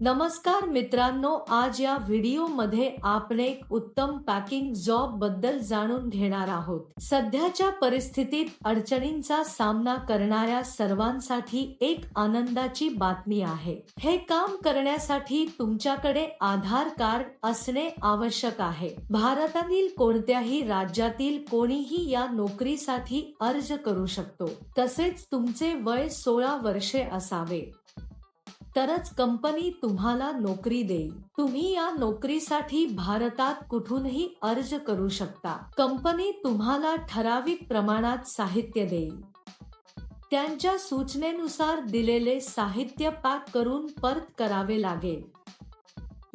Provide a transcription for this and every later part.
नमस्कार मित्रांनो आज या व्हिडिओमध्ये आपण एक उत्तम पॅकिंग जॉबबद्दल जाणून घेणार आहोत. सध्याच्या परिस्थितीत अडचणींचा सामना करणाऱ्या सर्वांसाठी एक आनंदाची बातमी आहे. हे काम करण्यासाठी तुमच्याकडे आधार कार्ड असणे आवश्यक आहे. भारतातील कोणत्याही राज्यातील कोणीही या नोकरीसाठी अर्ज करू शकतो. तसेच तुमचे वय सोळा वर्षे असावे. तरच कंपनी तुम्हाला नोकरी देईल. तुम्ही या नोकरीसाठी भारतात कुठूनही अर्ज करू शकता. कंपनी तुम्हाला ठराविक प्रमाणात साहित्य देईल. त्यांच्या सूचनेनुसार दिलेले साहित्य पॅक करून परत करावे लागेल.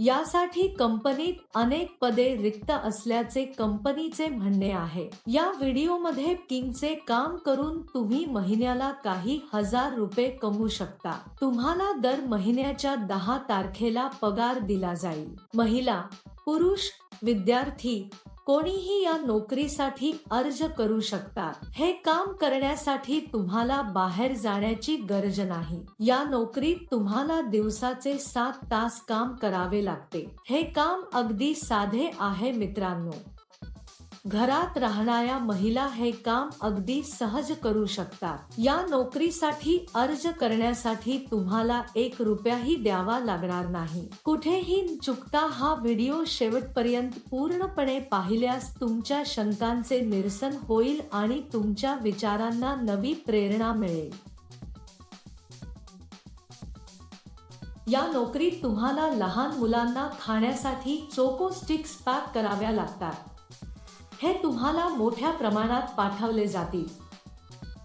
यासाठी कंपनीत अनेक पदे रिक्त असल्याचे कंपनीचे म्हणणे आहे. या व्हिडिओमध्ये किंगचे काम करून तुम्ही महिन्याला काही हजार रुपये कमवू शकता. तुम्हाला दर महिन्याच्या दहा तारखेला पगार दिला जाईल. महिला पुरुष विद्यार्थी कोणीही या नोकरीसाठी अर्ज करू शकतात. हे काम करण्यासाठी तुम्हाला बाहेर जाण्याची गरज नाही. या नोकरीत तुम्हाला दिवसाचे सात तास काम करावे लागते. हे काम अगदी साधे आहे मित्रांनो. घरात राहणाऱ्या महिला हे काम अगदी सहज करू शकतात. या नोकरीसाठी अर्ज करण्यासाठी तुम्हाला एक रुपयाही द्यावा लागणार नाही. कुठेही चुकता हा व्हिडिओ शेवटपर्यंत पूर्णपणे पाहिल्यास तुमच्या शंकांचे निरसन होईल आणि तुमच्या विचारांना नवी प्रेरणा मिळेल. या नोकरीत तुम्हाला लहान मुलांना खाण्यासाठी चोको स्टिक्स पॅक कराव्या लागतात. हे तुम्हाला मोठ्या प्रमाणात पाठवले जातील.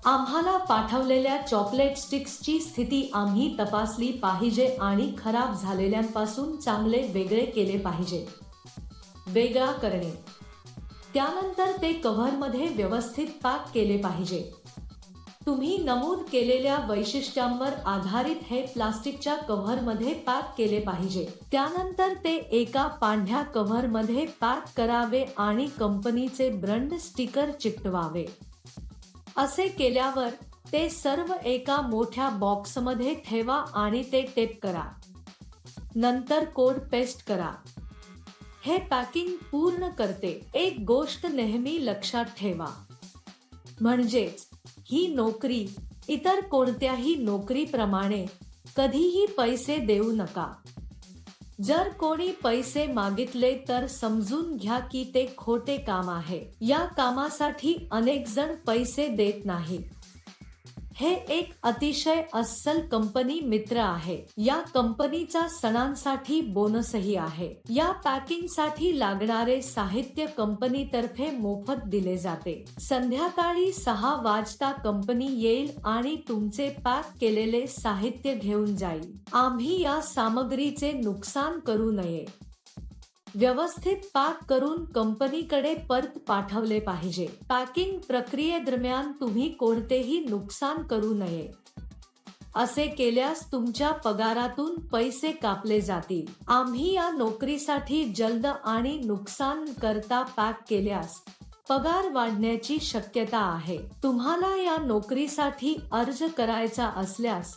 आम्हाला पाठवलेल्या चॉकलेट स्टिक्सची स्थिती आम्ही तपासली पाहिजे आणि खराब झालेल्यांपासून चांगले वेगळे केले पाहिजे. वेगळा करणे. त्यानंतर ते कव्हरमध्ये व्यवस्थित पॅक केले पाहिजे. तुम्ही नमूद केलेल्या वैशिष्ट्यांवर आधारित हे प्लास्टिकच्या कव्हरमध्ये पॅक केले पाहिजे. त्यानंतर ते एका पांढऱ्या कव्हरमध्ये पॅक करावे आणि कंपनीचे ब्रँड स्टिकर चिकटवावे. असे केल्यावर ते सर्व एका मोठ्या बॉक्समध्ये ठेवा आणि ते टेप करा. नंतर कोड पेस्ट करा. हे पॅकिंग पूर्ण करते. एक गोष्ट नेहमी लक्षात ठेवा. म्हणजेच ही नोकरी इतर कोणत्याही नोकरीप्रमाणे कधीही पैसे देऊ नका. जर कोणी पैसे मागितले तर समजून घ्या की ते खोटे काम आहे. या कामासाठी अनेक जण पैसे देत नाहीत. हे एक अतिशय अस्सल कंपनी मित्र आहे. या कंपनीचा सणांसाठी बोनसही आहे. या पॅकिंगसाठी लागणारे साहित्य कंपनीतर्फे मोफत दिले जाते. संध्याकाळी सहा वाजता कंपनी येईल आणि तुमचे पॅक केलेले साहित्य घेऊन जाईल. आम्ही या सामग्रीचे नुकसान करू नये. व्यवस्थित पॅक करून कंपनीकडे परत पाठवले पाहिजे. पॅकिंग प्रक्रियेदरम्यान तुम्ही कोणतेही नुकसान करू नये. असे केल्यास तुमच्या पगारातून पैसे कापले जातील. आम्ही या नोकरीसाठी जलद आणि नुकसान करता पॅक केल्यास पगार वाढण्याची शक्यता आहे. तुम्हाला या नोकरीसाठी अर्ज करायचा असल्यास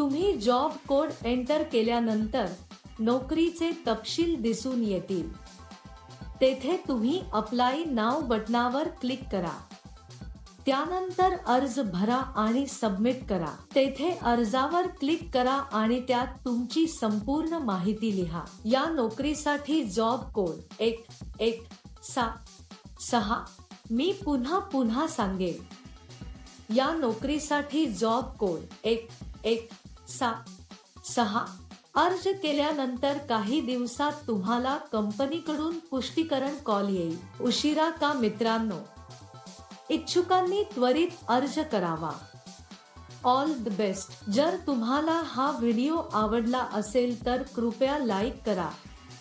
तुम्ही जॉब कोड एंटर केल्यानंतर नोकरीचे तपशील दिसून येतील. तेथे तुम्ही अप्लाय नाव बटनावर क्लिक करा. त्यानंतर अर्ज भरा आणि सबमिट करा. तेथे अर्जावर क्लिक करा आणि त्यात तुमची संपूर्ण माहिती लिहा. या नोकरीसाठी जॉब कोड एक एक सात सहा मी पुन्हा पुन्हा सांगेन. या नोकरीसाठी जॉब कोड एक एक सात सहा. अर्ज केल्यानंतर काही दिवसात तुम्हाला कंपनीकडून पुष्टीकरण कॉल येईल. उशिरा का मित्रांनो? इच्छुकांनी त्वरित अर्ज करावा. ऑल द बेस्ट जर तुम्हाला हा व्हिडिओ आवडला असेल तर कृपया लाईक करा.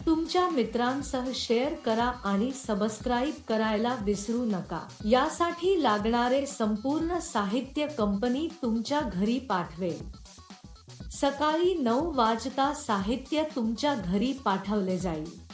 तुमच्या मित्रांसह शेअर करा आणि सबस्क्राईब करायला विसरू नका. यासाठी लागणारे संपूर्ण साहित्य कंपनी तुमच्या घरी पाठवेल. सकाळी नऊ वाजता साहित्य तुमच्या घरी पाठवले जाईल.